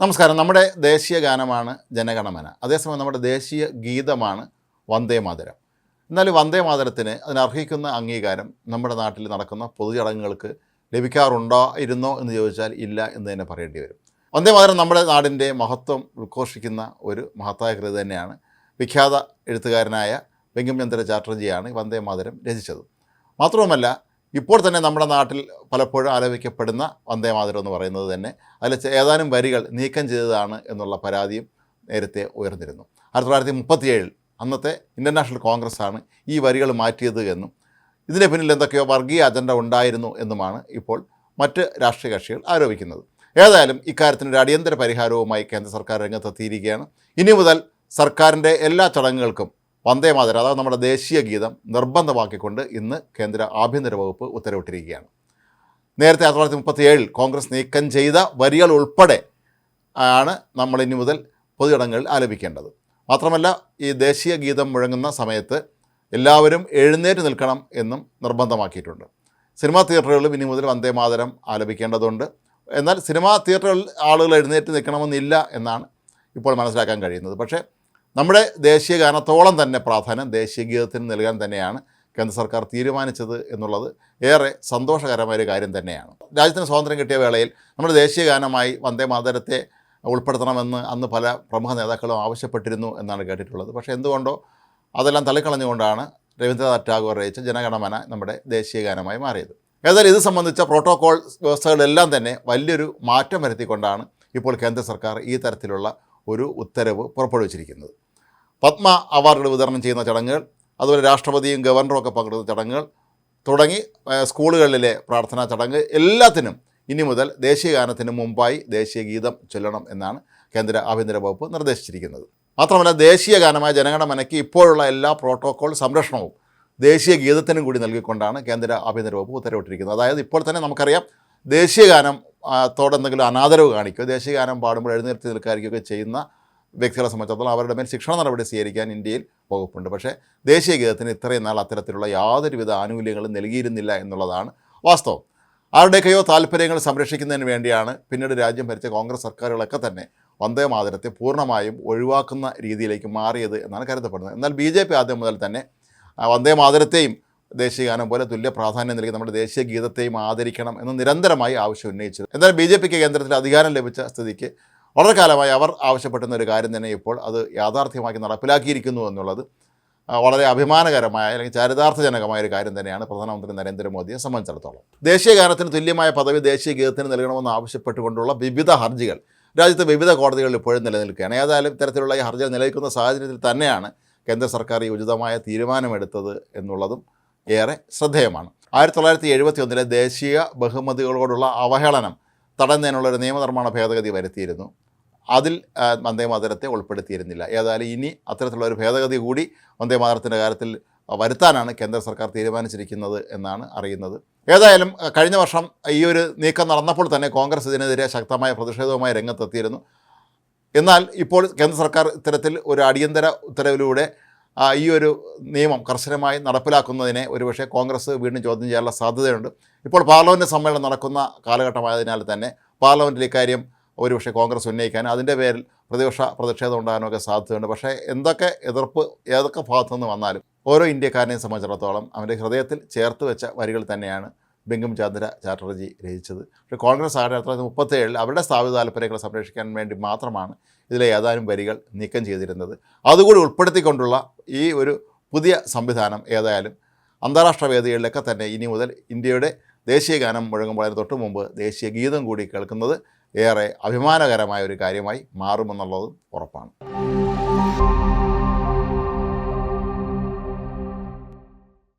നമസ്കാരം. നമ്മുടെ ദേശീയ ഗാനമാണ് ജനഗണമന. അതേസമയം നമ്മുടെ ദേശീയ ഗീതമാണ് വന്ദേ മാതരം. എന്നാൽ വന്ദേ മാതരത്തിന് അതിനർഹിക്കുന്ന അംഗീകാരം നമ്മുടെ നാട്ടിൽ നടക്കുന്ന പൊതുചടങ്ങുകൾക്ക് ലഭിക്കാറുണ്ടോ ഇരുന്നോ എന്ന് ചോദിച്ചാൽ ഇല്ല എന്ന് തന്നെ പറയേണ്ടി വരും. വന്ദേ മാതരം നമ്മുടെ നാടിന്റെ മഹത്വം ഉദ്ഘോഷിക്കുന്ന ഒരു മഹത്തായ കൃതി തന്നെയാണ്. വിഖ്യാത എഴുത്തുകാരനായ ബങ്കിംചന്ദ്ര ചാറ്റർജിയാണ് ഈ വന്ദേ മാതരം രചിച്ചത്. മാത്രവുമല്ല ഇപ്പോൾ തന്നെ നമ്മുടെ നാട്ടിൽ പലപ്പോഴും ആലോചിക്കപ്പെടുന്ന വന്ദേമാതരം എന്ന് പറയുന്നത് തന്നെ അതിൽ ഏതാനും വരികൾ നീക്കം ചെയ്തതാണ് എന്നുള്ള പരാതിയും നേരത്തെ ഉയർന്നിരുന്നു. ആയിരത്തി തൊള്ളായിരത്തി മുപ്പത്തിയേഴിൽ അന്നത്തെ ഇന്റർനാഷണൽ കോൺഗ്രസ്സാണ് ഈ വരികൾ മാറ്റിയത് എന്നും ഇതിന് പിന്നിൽ എന്തൊക്കെയോ വർഗീയ അജണ്ട ഉണ്ടായിരുന്നു എന്നുമാണ് ഇപ്പോൾ മറ്റ് രാഷ്ട്രീയ കക്ഷികൾ ആരോപിക്കുന്നത്. ഏതായാലും ഇക്കാര്യത്തിന് ഒരു അടിയന്തര പരിഹാരവുമായി കേന്ദ്ര സർക്കാർ രംഗത്തെത്തിയിരിക്കുകയാണ്. ഇനി മുതൽ സർക്കാരിന്റെ എല്ലാ ചടങ്ങുകൾക്കും വന്ദേ മാതരം അതായത് നമ്മുടെ ദേശീയ ഗീതം നിർബന്ധമാക്കിക്കൊണ്ട് ഇന്ന് കേന്ദ്ര ആഭ്യന്തര വകുപ്പ് ഉത്തരവിട്ടിരിക്കുകയാണ്. നേരത്തെ ആയിരത്തി തൊള്ളായിരത്തി മുപ്പത്തി ഏഴിൽ കോൺഗ്രസ് നീക്കം ചെയ്ത വരികൾ ഉൾപ്പെടെ ആണ് നമ്മൾ ഇനി മുതൽ പൊതുചടങ്ങുകളിൽ ആലപിക്കേണ്ടത്. മാത്രമല്ല ഈ ദേശീയ ഗീതം മുഴങ്ങുന്ന സമയത്ത് എല്ലാവരും എഴുന്നേറ്റ് നിൽക്കണം എന്നും നിർബന്ധമാക്കിയിട്ടുണ്ട്. സിനിമാ തിയേറ്ററുകളിൽ ഇനി മുതൽ വന്ദേ മാതരം ആലപിക്കേണ്ടതുണ്ട്. എന്നാൽ സിനിമാ തിയേറ്ററുകളിൽ ആളുകൾ എഴുന്നേറ്റ് നിൽക്കണമെന്നില്ല എന്നാണ് ഇപ്പോൾ മനസ്സിലാക്കാൻ കഴിയുന്നത്. പക്ഷേ നമ്മുടെ ദേശീയ ഗാനത്തോളം തന്നെ പ്രാധാന്യം ദേശീയ ഗീതത്തിന് നൽകാൻ തന്നെയാണ് കേന്ദ്ര സർക്കാർ തീരുമാനിച്ചത് എന്നുള്ളത് ഏറെ സന്തോഷകരമായ ഒരു കാര്യം തന്നെയാണ്. രാജ്യത്തിന് സ്വാതന്ത്ര്യം കിട്ടിയ വേളയിൽ നമ്മുടെ ദേശീയ ഗാനമായി വന്ദേ മാതരത്തെ ഉൾപ്പെടുത്തണമെന്ന് അന്ന് പല പ്രമുഖ നേതാക്കളും ആവശ്യപ്പെട്ടിരുന്നു എന്നാണ് കേട്ടിട്ടുള്ളത്. പക്ഷേ എന്തുകൊണ്ടോ അതെല്ലാം തള്ളിക്കളഞ്ഞുകൊണ്ടാണ് രവീന്ദ്രനാഥ് ടാഗോർ രചിച്ച ജനഗണമന നമ്മുടെ ദേശീയ ഗാനമായി മാറിയത്. ഏതായാലും ഇത് സംബന്ധിച്ച പ്രോട്ടോകോൾ വ്യവസ്ഥകളെല്ലാം തന്നെ വലിയൊരു മാറ്റം വരുത്തിക്കൊണ്ടാണ് ഇപ്പോൾ കേന്ദ്ര സർക്കാർ ഈ തരത്തിലുള്ള ഒരു ഉത്തരവ് പുറപ്പെടുവിച്ചിരിക്കുന്നത്. പത്മ അവാർഡുകൾ വിതരണം ചെയ്യുന്ന ചടങ്ങുകൾ അതുപോലെ രാഷ്ട്രപതിയും ഗവർണറും ഒക്കെ പങ്കെടുക്കുന്ന ചടങ്ങുകൾ തുടങ്ങി സ്കൂളുകളിലെ പ്രാർത്ഥനാ ചടങ്ങ് എല്ലാത്തിനും ഇനി മുതൽ ദേശീയ ഗാനത്തിന് മുമ്പായി ദേശീയ ഗീതം ചൊല്ലണം എന്നാണ് കേന്ദ്ര ആഭ്യന്തര വകുപ്പ് നിർദ്ദേശിച്ചിരിക്കുന്നത്. മാത്രമല്ല ദേശീയ ഗാനമായ ജനഗണമനയ്ക്ക് ഇപ്പോഴുള്ള എല്ലാ പ്രോട്ടോകോൾ സംരക്ഷണവും ദേശീയ ഗീതത്തിനും കൂടി നൽകിക്കൊണ്ടാണ് കേന്ദ്ര ആഭ്യന്തര വകുപ്പ് ഉത്തരവിട്ടിരിക്കുന്നത്. അതായത് ഇപ്പോൾ തന്നെ നമുക്കറിയാം ദേശീയ ഗാനം തോടെന്തെങ്കിലും അനാദരവ് കാണിക്കുകയോ ദേശീയ ഗാനം പാടുമ്പോൾ എഴുന്നേറ്റ് നിൽക്കാതിരിക്കുകയൊക്കെ ചെയ്യുന്ന വ്യക്തികളെ സംബന്ധിച്ചിടത്തോളം അവരുടെ മേൽ ശിക്ഷണ നടപടി സ്വീകരിക്കാൻ ഇന്ത്യയിൽ വകുപ്പുണ്ട്. പക്ഷേ ദേശീയ ഗീതത്തിന് ഇത്രയും നാൾ അത്തരത്തിലുള്ള യാതൊരുവിധ ആനുകൂല്യങ്ങളും നൽകിയിരുന്നില്ല എന്നുള്ളതാണ് വാസ്തവം. ആരുടെയൊക്കെയോ താല്പര്യങ്ങൾ സംരക്ഷിക്കുന്നതിന് വേണ്ടിയാണ് പിന്നീട് രാജ്യം ഭരിച്ച കോൺഗ്രസ് സർക്കാരുകളൊക്കെ തന്നെ വന്ദേ മാതരത്തെ പൂർണമായും ഒഴിവാക്കുന്ന രീതിയിലേക്ക് മാറിയത് എന്നാണ് കരുതപ്പെടുന്നത്. എന്നാൽ ബി ജെ പി ആദ്യം മുതൽ തന്നെ വന്ദേ മാതരത്തെയും ദേശീയ ഗാനം പോലെ തുല്യ പ്രാധാന്യം നൽകി നമ്മുടെ ദേശീയ ഗീതത്തെയും ആദരിക്കണം എന്ന് നിരന്തരമായി ആവശ്യം ഉന്നയിച്ചത് എന്നാൽ ബി കേന്ദ്രത്തിൽ അധികാരം ലഭിച്ച സ്ഥിതിക്ക് വളരെ കാലമായി അവർ ആവശ്യപ്പെട്ടുന്ന ഒരു കാര്യം തന്നെ ഇപ്പോൾ അത് യാഥാർത്ഥ്യമാക്കി നടപ്പിലാക്കിയിരിക്കുന്നു എന്നുള്ളത് വളരെ അഭിമാനകരമായ അല്ലെങ്കിൽ ചരിതാർത്ഥജനകമായ ഒരു കാര്യം തന്നെയാണ് പ്രധാനമന്ത്രി നരേന്ദ്രമോദിയെ സംബന്ധിച്ചിടത്തോളം. ദേശീയ ഗാനത്തിന് തുല്യമായ പദവി ദേശീയ ഗീതത്തിന് നൽകണമെന്ന് ആവശ്യപ്പെട്ടുകൊണ്ടുള്ള വിവിധ ഹർജികൾ രാജ്യത്തെ വിവിധ കോടതികളിൽ ഇപ്പോഴും നിലനിൽക്കുകയാണ്. ഏതായാലും ഇത്തരത്തിലുള്ള ഈ ഹർജികൾ നിലനിൽക്കുന്ന സാഹചര്യത്തിൽ തന്നെയാണ് കേന്ദ്ര സർക്കാർ ഈ ഉചിതമായ തീരുമാനമെടുത്തത് എന്നുള്ളതും ഏറെ ശ്രദ്ധേയമാണ്. ആയിരത്തി തൊള്ളായിരത്തി എഴുപത്തി ഒന്നിലെ ദേശീയ ബഹുമതികളോടുള്ള അവഹേളനം തടയുന്നതിനുള്ള ഒരു നിയമനിർമ്മാണ ഭേദഗതി വരുത്തിയിരുന്നു. അതിൽ വന്ദേമാതരത്തെ വന്ദേ ഉൾപ്പെടുത്തിയിരുന്നില്ല. ഏതായാലും ഇനി അത്തരത്തിലുള്ള ഒരു ഭേദഗതി കൂടി വന്ദേമാതരത്തിന്റെ കാര്യത്തിൽ വരുത്താനാണ് കേന്ദ്ര സർക്കാർ തീരുമാനിച്ചിരിക്കുന്നത് എന്നാണ് അറിയുന്നത്. ഏതായാലും കഴിഞ്ഞ വർഷം ഈ ഒരു നീക്കം നടന്നപ്പോൾ തന്നെ കോൺഗ്രസ് ഇതിനെതിരെ ശക്തമായ പ്രതിഷേധവുമായി രംഗത്തെത്തിയിരുന്നു. എന്നാൽ ഇപ്പോൾ കേന്ദ്ര സർക്കാർ ഇത്തരത്തിൽ ഒരു അടിയന്തര ഉത്തരവിലൂടെ ഈ ഒരു നിയമം കർശനമായി നടപ്പിലാക്കുന്നതിനെ ഒരുപക്ഷെ കോൺഗ്രസ് വീണ്ടും ചോദ്യം ചെയ്യാനുള്ള സാധ്യതയുണ്ട്. ഇപ്പോൾ പാർലമെന്റ് സമ്മേളനം നടക്കുന്ന കാലഘട്ടമായതിനാൽ തന്നെ പാർലമെന്റിൽ ഇക്കാര്യം ഒരുപക്ഷെ കോൺഗ്രസ് ഉന്നയിക്കാനും അതിന്റെ പേരിൽ പ്രതിപക്ഷ പ്രതിഷേധം ഉണ്ടാകാനും ഒക്കെ സാധ്യതയുണ്ട്. പക്ഷേ എന്തൊക്കെ എതിർപ്പ് ഏതൊക്കെ ഭാഗത്തു നിന്ന് വന്നാലും ഓരോ ഇന്ത്യക്കാരനെയും സംബന്ധിച്ചിടത്തോളം അവന്റെ ഹൃദയത്തിൽ ചേർത്ത് വെച്ച വരികൾ തന്നെയാണ് ബംഗം ചന്ദ്ര ചാറ്റർജി രചിച്ചത്. പക്ഷേ കോൺഗ്രസ് ആയിരത്തി തൊള്ളായിരത്തി മുപ്പത്തേഴിൽ അവരുടെ സ്ഥാപിത താല്പര്യങ്ങൾ സംരക്ഷിക്കാൻ വേണ്ടി മാത്രമാണ് ഇതിലെ ഏതാനും വരികൾ നീക്കം ചെയ്തിരുന്നത്. അതുകൂടി ഉൾപ്പെടുത്തിക്കൊണ്ടുള്ള ഈ ഒരു പുതിയ സംവിധാനം ഏതായാലും അന്താരാഷ്ട്ര വേദികളിലൊക്കെ തന്നെ ഇനി മുതൽ ഇന്ത്യയുടെ ദേശീയ ഗാനം മുഴങ്ങുമ്പോൾ അതിന് തൊട്ട് മുമ്പ് ദേശീയ ഗീതം കൂടി കേൾക്കുന്നത് ഏറെ അഭിമാനകരമായ ഒരു കാര്യമായി മാറുമെന്നുള്ളതും ഉറപ്പാണ്.